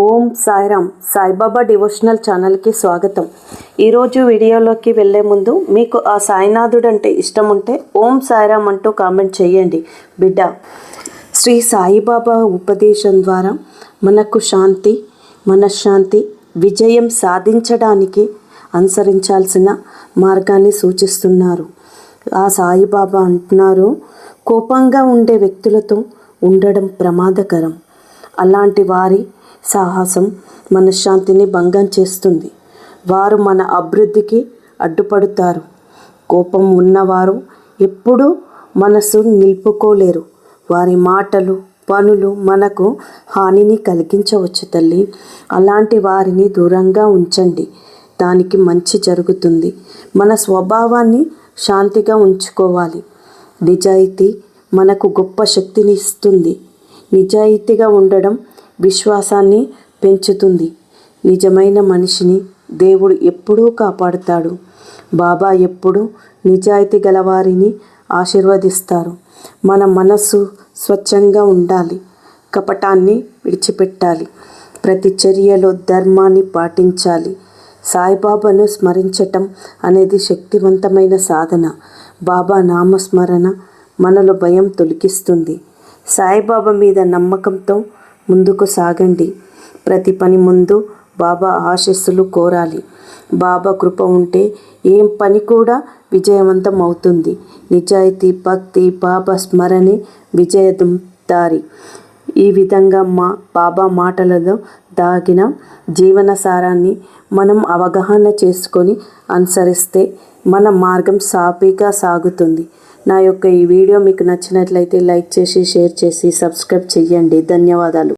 ఓం Sairam Saibaba devotional ఛానల్కి స్వాగతం. ఈరోజు వీడియోలోకి వెళ్ళే ముందు మీకు ఆ సాయినాథుడు అంటే ఇష్టం ఉంటే ఓం సాయిరామ్ అంటూ కామెంట్ చేయండి. బిడ్డ శ్రీ సాయిబాబా ఉపదేశం ద్వారా మనకు శాంతి మనశ్శాంతి విజయం సాధించడానికి అనుసరించాల్సిన మార్గాన్ని సూచిస్తున్నారు. ఆ సాయిబాబా అంటున్నారు కోపంగా ఉండే వ్యక్తులతో ఉండడం ప్రమాదకరం. అలాంటి వారి సాహసం మనశ్శాంతిని భంగం చేస్తుంది. వారు మన అభివృద్ధికి అడ్డుపడతారు. కోపం ఉన్నవారు ఎప్పుడూ మనసు నిలుపుకోలేరు. వారి మాటలు పనులు మనకు హానిని కలిగించవచ్చు తల్లి. అలాంటి వారిని దూరంగా ఉంచండి. దానికి మంచి జరుగుతుంది. మన స్వభావాన్ని శాంతిగా ఉంచుకోవాలి. నిజాయితీ మనకు గొప్ప శక్తిని ఇస్తుంది. నిజాయితీగా ఉండడం విశ్వాసాన్ని పెంచుతుంది. నిజమైన మనిషిని దేవుడు ఎప్పుడూ కాపాడుతాడు. బాబా ఎప్పుడూ నిజాయితీ గలవారిని ఆశీర్వదిస్తారు. మన మనస్సు స్వచ్ఛంగా ఉండాలి. కపటాన్ని విడిచిపెట్టాలి. ప్రతి చర్యలో ధర్మాన్ని పాటించాలి. సాయిబాబాను స్మరించటం అనేది శక్తివంతమైన సాధన. బాబా నామస్మరణ మనలో భయం తొలగిస్తుంది. సాయిబాబా మీద నమ్మకంతో ముందుకు సాగండి. ప్రతి పని ముందు బాబా ఆశస్సులు కోరాలి. బాబా కృప ఉంటే ఏం పని కూడా విజయవంతం అవుతుంది. నిజాయితీ భక్తి బాబా స్మరణే విజయదం దారి. ఈ విధంగా మా బాబా మాటలలో దాగిన జీవన సారాన్ని మనం అవగాహన చేసుకొని అనుసరిస్తే మన మార్గం సాఫీగా సాగుతుంది. నా యొక్క ఈ వీడియో మీకు నచ్చినట్లయితే లైక్ చేసి షేర్ చేసి సబ్స్క్రైబ్ చేయండి. ధన్యవాదాలు.